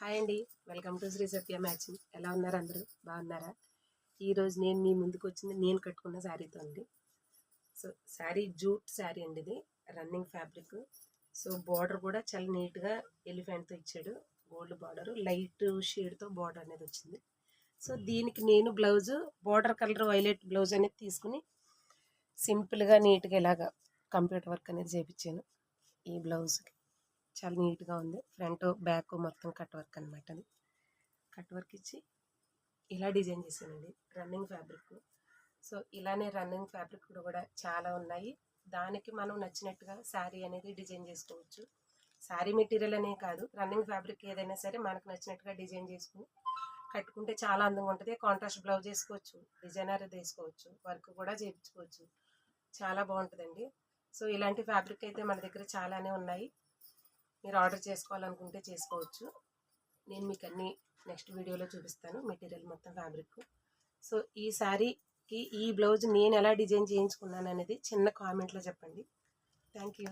Hi అండి. Welcome to Sri Satya matching ఎలా ఉన్నారు అందరూ? బాగున్నారా? ఈరోజు నేను మీ ముందుకు వచ్చింది నేను కట్టుకున్న శారీతో అండి. సో శారీ జూట్ శారీ అండి ఇది రన్నింగ్ ఫ్యాబ్రిక్. సో బార్డర్ కూడా చాలా నీట్గా ఎలిఫెంట్తో ఇచ్చాడు. గోల్డ్ బార్డర్ లైట్ షేడ్తో బార్డర్ అనేది వచ్చింది. సో దీనికి నేను blouse border colour violet blouse అనేది తీసుకుని సింపుల్గా నీట్గా ఇలాగా కంప్యూటర్ వర్క్ అనేది చేయించాను ఈ బ్లౌజ్కి. చాలా నీట్గా ఉంది. ఫ్రంట్ బ్యాక్ మొత్తం కట్ వర్క్ అనమాట అది. కట్ వర్క్ ఇచ్చి ఇలా డిజైన్ చేశానండి. Running fabric. సో ఇలానే రన్నింగ్ ఫ్యాబ్రిక్ కూడా చాలా ఉన్నాయి. దానికి మనం నచ్చినట్టుగా శారీ అనేది డిజైన్ చేసుకోవచ్చు. శారీ మెటీరియల్ అనే కాదు. రన్నింగ్ ఫ్యాబ్రిక్ ఏదైనా సరే మనకు నచ్చినట్టుగా డిజైన్ చేసుకుని కట్టుకుంటే చాలా అందంగా ఉంటుంది. కాంట్రాస్ట్ బ్లౌజ్ వేసుకోవచ్చు. డిజైనర్ వేసుకోవచ్చు. వర్క్ కూడా చేయించుకోవచ్చు. చాలా బాగుంటుందండి. సో ఇలాంటి ఫ్యాబ్రిక్ అయితే మన దగ్గర చాలానే ఉన్నాయి. మీరు ఆర్డర్ చేసుకోవాలనుకుంటే చేసుకోవచ్చు. నేను మీకు అన్ని నెక్స్ట్ వీడియోలో చూపిస్తాను మెటీరియల్ మొత్తం ఫ్యాబ్రిక్ సో ఈ శారీకి ఈ బ్లౌజ్ నేను ఎలా డిజైన్ చేయించుకున్నాను అనేది చిన్న కామెంట్లో చెప్పండి. Thank you